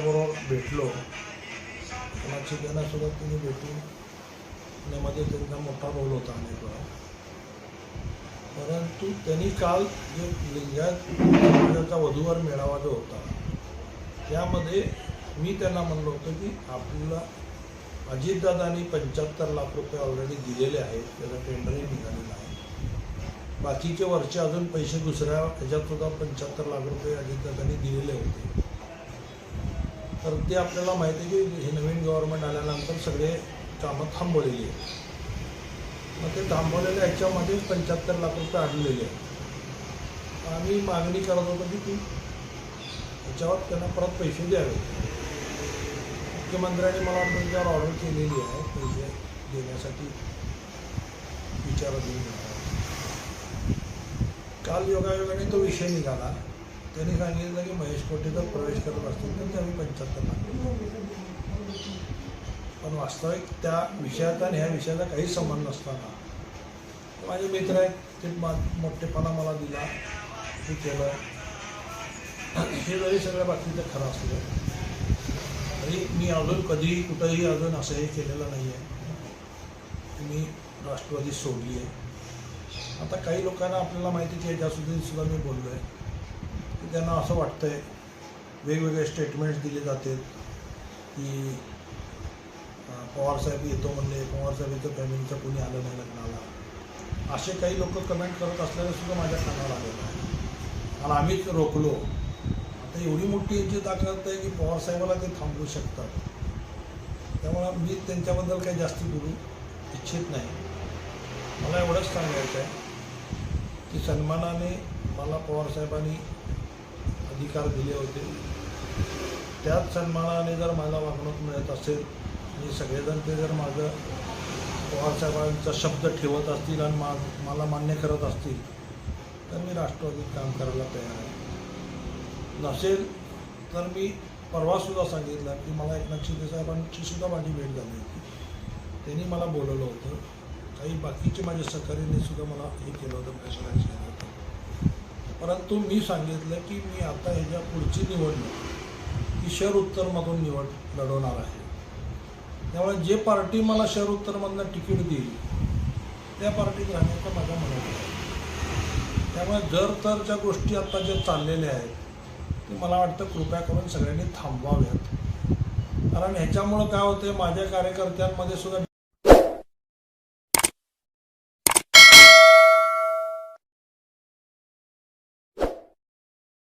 त्यांच्याबरोबर भेटलो. कोणाची त्यांनासुद्धा तिने भेटून पुण्यामध्ये त्यांचा मोठा रोल होता अनेक वेळा परंतु त्यांनी काल जे लिंगाचा वधूवर मेळावा जो होता त्यामध्ये मी त्यांना म्हणलो होतं की आपल्याला अजितदादांनी पंच्याहत्तर लाख रुपये ऑलरेडी दिलेले आहेत. त्याचा टेंडरही निघालेला आहे. बाकीचे वरचे अजून पैसे दुसऱ्या ह्याच्यातसुद्धा पंच्याहत्तर लाख रुपये अजितदादांनी दिलेले होते. तर ते आपल्याला माहिती आहे की हे नवीन गव्हर्नमेंट आल्यानंतर सगळे कामं थांबवलेली आहेत. मग ते थांबवलेल्या ह्याच्यामध्ये पंच्याहत्तर लाख रुपये आणलेले आहेत. आम्ही मागणी करत होतो की ती ह्याच्यावर त्यांना परत पैसे द्यावे. मुख्यमंत्र्यांनी मला वाटतं त्याच्यावर ऑर्डर केलेली आहे पैसे देण्यासाठी विचारात काल योगायोगाने तो विषय निघाला. त्यांनी सांगितलं की महेश कोटेकर प्रवेश करत असतील तर त्यांनी पंच्याहत्तर लाख. पण वास्तविक त्या विषयाचा आणि ह्या विषयाचा काही संबंध नसताना माझे मित्र आहेत ते मा मोठेपणा मला दिला हे केलं. हे जरी सगळ्या बाकीचं खरं असलं तरी मी अजून कधीही कुठंही अजून असं हे केलेलं नाही आहे मी राष्ट्रवादी सोडली आहे आता काही लोकांना आपल्याला माहिती आहे की याच्यासुद्धा सुद्धा मी बोललो आहे त्यांना असं वाटतं आहे वेगवेगळे स्टेटमेंट्स दिले जातात की पवारसाहेब येतो म्हणले पवारसाहेब येतो फॅमिलीचं कोणी आलं नाही लग्नाला. असे काही लोक कमेंट करत असल्याने सुद्धा माझ्या कानाला आलेलं आहे. कारण आम्हीच रोखलो. आता एवढी मोठी यांची ताकद आहे की पवारसाहेबाला ते थांबवू शकतात. त्यामुळं मी त्यांच्याबद्दल काही जास्त बोलू इच्छित नाही. मला एवढंच सांगायचं आहे की सन्मानाने मला पवारसाहेबांनी अधिकार दिले होते. त्याच सन्मानाने जर मला वागणूक मिळत असेल आणि सगळेजण ते जर माझं पवारसाहेबांचा शब्द ठेवत असतील आणि मा मला मान्य करत असतील तर मी राष्ट्रवादीत काम करायला तयार आहे. नसेल तर मी परवासुद्धा सांगितलं की मला एकनाथ शिंदे सुद्धा माझी भेट झाली होती. त्यांनी मला बोलवलं होतं. काही बाकीचे माझे सहकार्यांनी सुद्धा मला हे केलं होतं प्रेशराईज परंतु मी सांगितलं की मी आता ह्याच्या पुढची निवडणूक ही शहर उत्तरमधून निवड लढवणार आहे. त्यामुळे जे पार्टी मला शहर उत्तरमधनं तिकीट देईल त्या पार्टीत राहण्याचा माझा मनात आहे. त्यामुळे जर तर ज्या गोष्टी आता ज्या चाललेल्या आहेत ते मला वाटतं कृपया करून सगळ्यांनी थांबवाव्यात. कारण ह्याच्यामुळं काय होतं माझ्या कार्यकर्त्यांमध्ये सुद्धा